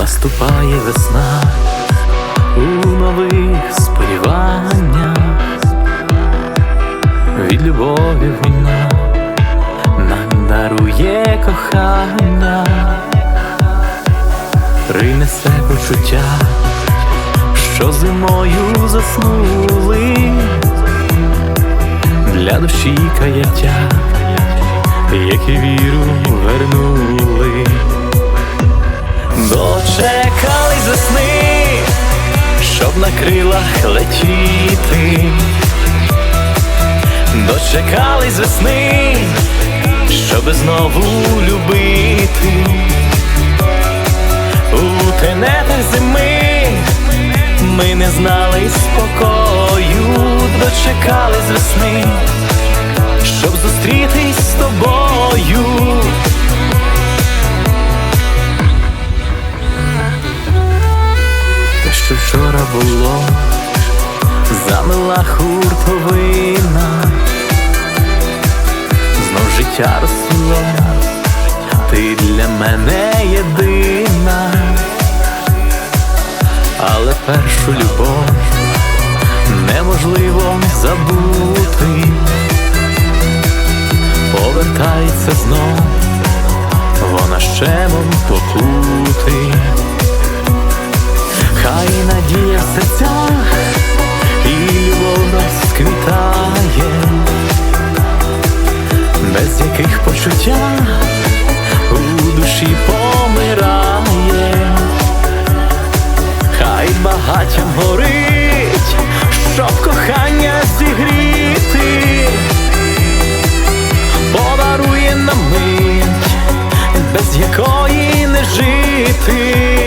Наступає весна у нових сподіваннях, від любові війна нам дарує кохання, принесе почуття, що зимою заснули. Для душі каяття, як і Дочекались весни, щоб на крилах летіти. Дочекались весни, щоб знову любити. У тенетах зими ми не знали спокою, дочекались весни, що вчора було, замила хуртовина, знов життя розсвіло, ти для мене єдина, але першу любов неможливо забути, повертається знов, вона щемом покути. Хай серцях і любов розквітає, без яких почуття у душі помирає, хай багаттям горить, щоб кохання зігріти, подарує нам мить, без якої не жити.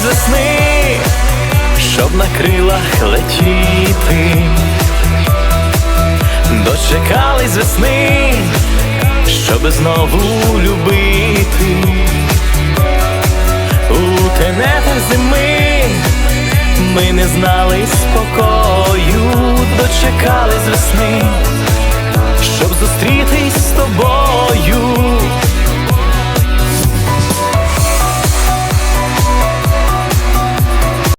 Дочекались весни, щоб на крилах летіти. Дочекались весни, щоб знову любити. У тенетах зими ми не знали спокою, дочекались весни, щоб зустрітись з тобою.